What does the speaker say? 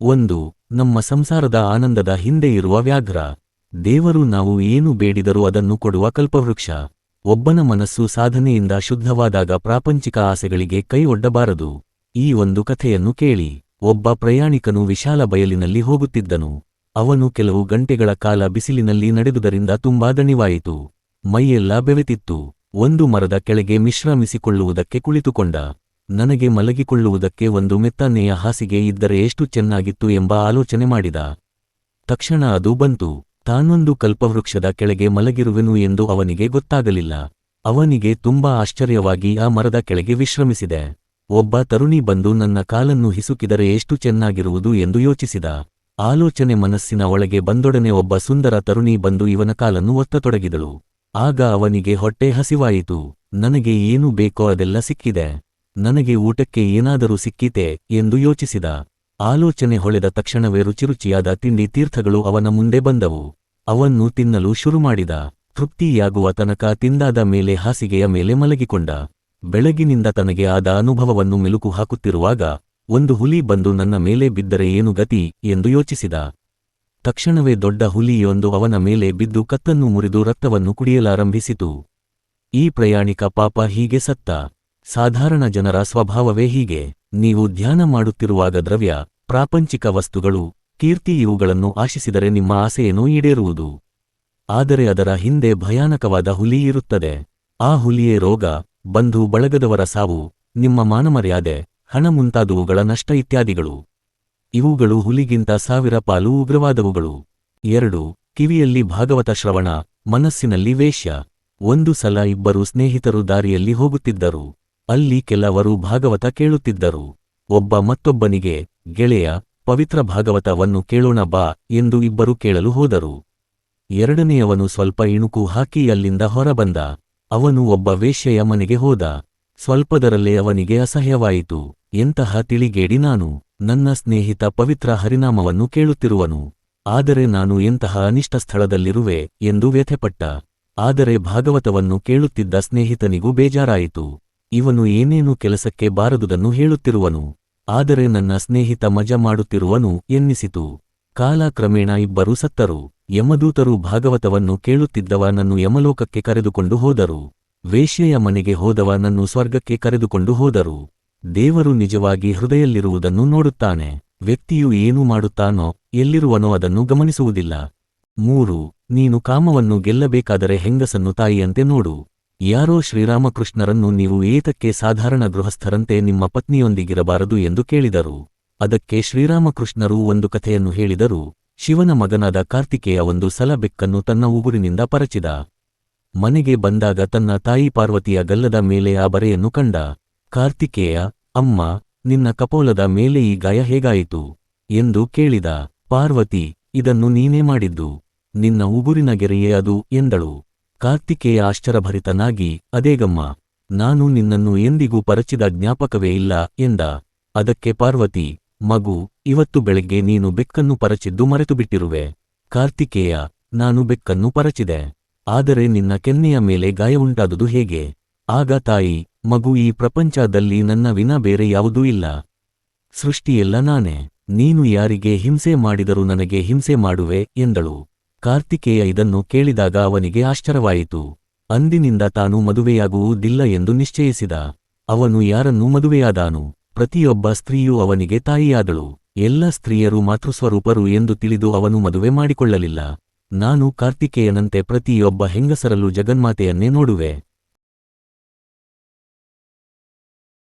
ಒಂದು, ನಮ್ಮ ಸಂಸಾರದ ಆನಂದದ ಹಿಂದೆ ಇರುವ ವ್ಯಾಘ್ರ. ದೇವರು ನಾವು ಏನು ಬೇಡಿದರೂ ಅದನ್ನು ಕೊಡುವ ಕಲ್ಪವೃಕ್ಷ. ಒಬ್ಬನ ಮನಸ್ಸು ಸಾಧನೆಯಿಂದ ಶುದ್ಧವಾದಾಗ ಪ್ರಾಪಂಚಿಕ ಆಸೆಗಳಿಗೆ ಕೈ ಒಡ್ಡಬಾರದು. ಈ ಒಂದು ಕಥೆಯನ್ನು ಕೇಳಿ, ಒಬ್ಬ ಪ್ರಯಾಣಿಕನು ವಿಶಾಲ ಬಯಲಿನಲ್ಲಿ ಹೋಗುತ್ತಿದ್ದನು. ಅವನು ಕೆಲವು ಗಂಟೆಗಳ ಕಾಲ ಬಿಸಿಲಿನಲ್ಲಿ ನಡೆದುದರಿಂದ ತುಂಬಾ ದಣಿವಾಯಿತು. ಮೈಯೆಲ್ಲ ಬೆವೆತಿತ್ತು. ಒಂದು ಮರದ ಕೆಳಗೆ ಮಿಶ್ರಮಿಸಿಕೊಳ್ಳುವುದಕ್ಕೆ ಕುಳಿತುಕೊಂಡ. ನನಗೆ ಮಲಗಿಕೊಳ್ಳುವುದಕ್ಕೆ ಒಂದು ಮೆತ್ತನೆಯ ಹಾಸಿಗೆ ಇದ್ದರೆ ಎಷ್ಟು ಚೆನ್ನಾಗಿತ್ತು ಎಂಬ ಆಲೋಚನೆ ಮಾಡಿದ. ತಕ್ಷಣ ಅದು ಬಂತು. ತಾನೊಂದು ಕಲ್ಪವೃಕ್ಷದ ಕೆಳಗೆ ಮಲಗಿರುವೆನು ಎಂದು ಅವನಿಗೆ ಗೊತ್ತಾಗಲಿಲ್ಲ. ಅವನಿಗೆ ತುಂಬಾ ಆಶ್ಚರ್ಯವಾಗಿ ಆ ಮರದ ಕೆಳಗೆ ವಿಶ್ರಮಿಸಿದೆ. ಒಬ್ಬ ತರುಣಿ ಬಂದು ನನ್ನ ಕಾಲನ್ನು ಹಿಸುಕಿದರೆ ಎಷ್ಟು ಚೆನ್ನಾಗಿರುವುದು ಎಂದು ಯೋಚಿಸಿದ. ಆಲೋಚನೆ ಮನಸ್ಸಿನ ಒಳಗೆ ಬಂದೊಡನೆ ಒಬ್ಬ ಸುಂದರ ತರುಣಿ ಬಂದು ಇವನ ಕಾಲನ್ನು ಒತ್ತತೊಡಗಿದಳು. ಆಗ ಅವನಿಗೆ ಹೊಟ್ಟೆ ಹಸಿವಾಯಿತು. ನನಗೆ ಏನು ಬೇಕೋ ಅದೆಲ್ಲ ಸಿಕ್ಕಿದೆ. ನನಗೆ ಊಟಕ್ಕೆ ಏನಾದರೂ ಸಿಕ್ಕಿತೆ ಎಂದು ಯೋಚಿಸಿದ. ಆಲೋಚನೆ ಹೊಳೆದ ತಕ್ಷಣವೇ ರುಚಿರುಚಿಯಾದ ತಿಂಡಿ ತೀರ್ಥಗಳು ಅವನ ಮುಂದೆ ಬಂದವು. ಅವನ್ನು ತಿನ್ನಲು ಶುರುಮಾಡಿದ. ತೃಪ್ತಿಯಾಗುವ ತನಕ ತಿಂದಾದ ಮೇಲೆ ಹಾಸಿಗೆಯ ಮೇಲೆ ಮಲಗಿಕೊಂಡ. ಬೆಳಗಿನಿಂದ ತನಗೆ ಆದ ಅನುಭವವನ್ನು ಮೆಲುಕು ಹಾಕುತ್ತಿರುವಾಗ, ಒಂದು ಹುಲಿ ಬಂದು ನನ್ನ ಮೇಲೆ ಬಿದ್ದರೆ ಏನು ಗತಿ ಎಂದು ಯೋಚಿಸಿದ. ತಕ್ಷಣವೇ ದೊಡ್ಡ ಹುಲಿಯೊಂದು ಅವನ ಮೇಲೆ ಬಿದ್ದು ಕತ್ತನ್ನು ಮುರಿದು ರಕ್ತವನ್ನು ಕುಡಿಯಲಾರಂಭಿಸಿತು. ಈ ಪ್ರಯಾಣಿಕ ಪಾಪ ಹೀಗೆ ಸತ್ತ. ಸಾಧಾರಣ ಜನರ ಸ್ವಭಾವವೇ ಹೀಗೆ. ನೀವು ಧ್ಯಾನ ಮಾಡುತ್ತಿರುವಾಗ ದ್ರವ್ಯ, ಪ್ರಾಪಂಚಿಕ ವಸ್ತುಗಳು, ಕೀರ್ತಿ ಇವುಗಳನ್ನು ಆಶಿಸಿದರೆ ನಿಮ್ಮ ಆಸೆಯನ್ನು ಈಡೇರುವುದು. ಆದರೆ ಅದರ ಹಿಂದೆ ಭಯಾನಕವಾದ ಹುಲಿ ಇರುತ್ತದೆ. ಆ ಹುಲಿಯೇ ರೋಗ, ಬಂಧು ಬಳಗದವರ ಸಾವು, ನಿಮ್ಮ ಮಾನಮರ್ಯಾದೆ, ಹಣ ಮುಂತಾದವುಗಳ ನಷ್ಟ ಇತ್ಯಾದಿಗಳು. ಇವುಗಳು ಹುಲಿಗಿಂತ ಸಾವಿರ ಪಾಲು ಉಗ್ರವಾದವುಗಳು. ಎರಡು, ಕಿವಿಯಲ್ಲಿ ಭಾಗವತ ಶ್ರವಣ, ಮನಸ್ಸಿನಲ್ಲಿ ವೇಶ್ಯ. ಒಂದು ಸಲ ಇಬ್ಬರು ಸ್ನೇಹಿತರು ದಾರಿಯಲ್ಲಿ ಹೋಗುತ್ತಿದ್ದರು. ಅಲ್ಲಿ ಕೆಲವರು ಭಾಗವತ ಕೇಳುತ್ತಿದ್ದರು. ಒಬ್ಬ ಮತ್ತೊಬ್ಬನಿಗೆ, ಗೆಳೆಯ, ಪವಿತ್ರ ಭಾಗವತವನ್ನು ಕೇಳೋಣ ಬಾ ಎಂದು ಇಬ್ಬರು ಕೇಳಲು ಹೋದರು. ಎರಡನೆಯವನು ಸ್ವಲ್ಪ ಇಣುಕು ಹಾಕಿ ಅಲ್ಲಿಂದ ಹೊರಬಂದ. ಅವನು ಒಬ್ಬ ವೇಶ್ಯೆಯ ಮನೆಗೆ ಹೋದ. ಸ್ವಲ್ಪದರಲ್ಲೇ ಅವನಿಗೆ ಅಸಹ್ಯವಾಯಿತು. ಎಂತಹ ತಿಳಿಗೇಡಿ ನಾನು, ನನ್ನ ಸ್ನೇಹಿತ ಪವಿತ್ರ ಹರಿನಾಮವನ್ನು ಕೇಳುತ್ತಿರುವನು. ಆದರೆ ನಾನು ಎಂತಹ ಅನಿಷ್ಟ ಸ್ಥಳದಲ್ಲಿರುವೆ ಎಂದು ವ್ಯಥೆಪಟ್ಟ. ಆದರೆ ಭಾಗವತವನ್ನು ಕೇಳುತ್ತಿದ್ದ ಸ್ನೇಹಿತನಿಗೂ ಬೇಜಾರಾಯಿತು. ಇವನು ಏನೇನು ಕೆಲಸಕ್ಕೆ ಬಾರದುದನ್ನು ಹೇಳುತ್ತಿರುವನು. ಆದರೆ ನನ್ನ ಸ್ನೇಹಿತ ಮಜ ಮಾಡುತ್ತಿರುವನು ಎನ್ನಿಸಿತು. ಕಾಲ ಕ್ರಮೇಣ ಇಬ್ಬರೂ ಸತ್ತರು. ಯಮದೂತರು ಭಾಗವತವನ್ನು ಕೇಳುತ್ತಿದ್ದವನನ್ನು ಯಮಲೋಕಕ್ಕೆ ಕರೆದುಕೊಂಡು ಹೋದರು. ವೇಶ್ಯೆಯ ಮನೆಗೆ ಹೋದವನನ್ನು ಸ್ವರ್ಗಕ್ಕೆ ಕರೆದುಕೊಂಡು ಹೋದರು. ದೇವರು ನಿಜವಾಗಿ ಹೃದಯಲ್ಲಿರುವುದನ್ನು ನೋಡುತ್ತಾನೆ. ವ್ಯಕ್ತಿಯು ಏನು ಮಾಡುತ್ತಾನೋ, ಎಲ್ಲಿರುವನೋ ಅದನ್ನು ಗಮನಿಸುವುದಿಲ್ಲ. ಮೂರು, ನೀನು ಕಾಮವನ್ನು ಗೆಲ್ಲಬೇಕಾದರೆ ಹೆಂಗಸನ್ನು ತಾಯಿಯಂತೆ ನೋಡು. ಯಾರೋ ಶ್ರೀರಾಮಕೃಷ್ಣರನ್ನು ನೀವು ಏತಕ್ಕೆ ಸಾಧಾರಣ ಗೃಹಸ್ಥರಂತೆ ನಿಮ್ಮ ಪತ್ನಿಯೊಂದಿಗಿರಬಾರದು ಎಂದು ಕೇಳಿದರು. ಅದಕ್ಕೆ ಶ್ರೀರಾಮಕೃಷ್ಣರು ಒಂದು ಕಥೆಯನ್ನು ಹೇಳಿದರು. ಶಿವನ ಮಗನಾದ ಕಾರ್ತಿಕೇಯ ಒಂದು ಸಲ ಬೆಕ್ಕನ್ನು ತನ್ನ ಉಗುರಿನಿಂದ ಪರಚಿದ. ಮನೆಗೆ ಬಂದಾಗ ತನ್ನ ತಾಯಿ ಪಾರ್ವತಿಯ ಗಲ್ಲದ ಮೇಲೆ ಆ ಬರೆಯನ್ನು ಕಂಡ. ಕಾರ್ತಿಕೇಯ, ಅಮ್ಮ, ನಿನ್ನ ಕಪೋಲದ ಮೇಲೆ ಈ ಗಾಯ ಹೇಗಾಯಿತು? ಎಂದು ಕೇಳಿದ. ಪಾರ್ವತಿ, ಇದನ್ನು ನೀನೇ ಮಾಡಿದ್ದು. ನಿನ್ನ ಉಗುರಿನ ಗೆರೆಯೇ ಅದು ಎಂದಳು. ಕಾರ್ತಿಕೇಯ ಆಶ್ಚರ್ಯಭರಿತನಾಗಿ, ಅದೇಗಮ್ಮ, ನಾನು ನಿನ್ನನ್ನು ಎಂದಿಗೂ ಪರಚಿದ ಜ್ಞಾಪಕವೇ ಇಲ್ಲ ಎಂದ. ಅದಕ್ಕೆ ಪಾರ್ವತಿ, ಮಗು, ಇವತ್ತು ಬೆಳಗ್ಗೆ ನೀನು ಬೆಕ್ಕನ್ನು ಪರಚಿದ್ದು ಮರೆತುಬಿಟ್ಟಿರುವೆ. ಕಾರ್ತಿಕೇಯ, ನಾನು ಬೆಕ್ಕನ್ನು ಪರಚಿದೆ. ಆದರೆ ನಿನ್ನ ಕೆನ್ನೆಯ ಮೇಲೆ ಗಾಯವುಂಟಾದುದು ಹೇಗೆ? ಆಗ ತಾಯಿ, ಮಗು, ಈ ಪ್ರಪಂಚದಲ್ಲಿ ನನ್ನ ವಿನ ಬೇರೆ ಯಾವುದೂ ಇಲ್ಲ. ಸೃಷ್ಟಿಯೆಲ್ಲ ನಾನೇ. ನೀನು ಯಾರಿಗೆ ಹಿಂಸೆ ಮಾಡಿದರೂ ನನಗೆ ಹಿಂಸೆ ಮಾಡುವೆ ಎಂದಳು. ಕಾರ್ತಿಕೇಯ ಇದನ್ನು ಕೇಳಿದಾಗ ಅವನಿಗೆ ಆಶ್ಚರ್ಯವಾಯಿತು. ಅಂದಿನಿಂದ ತಾನು ಮದುವೆಯಾಗುವುದಿಲ್ಲ ಎಂದು ನಿಶ್ಚಯಿಸಿದ. ಅವನು ಯಾರನ್ನೂ ಮದುವೆಯಾದಾನು? ಪ್ರತಿಯೊಬ್ಬ ಸ್ತ್ರೀಯೂ ಅವನಿಗೆ ತಾಯಿಯಾದಳು. ಎಲ್ಲ ಸ್ತ್ರೀಯರು ಮಾತೃಸ್ವರೂಪರು ಎಂದು ತಿಳಿದು ಅವನು ಮದುವೆ ಮಾಡಿಕೊಳ್ಳಲಿಲ್ಲ. ನಾನು ಕಾರ್ತಿಕೇಯನಂತೆ ಪ್ರತಿಯೊಬ್ಬ ಹೆಂಗಸರಲ್ಲೂ ಜಗನ್ಮಾತೆಯನ್ನೇ ನೋಡುವೆ.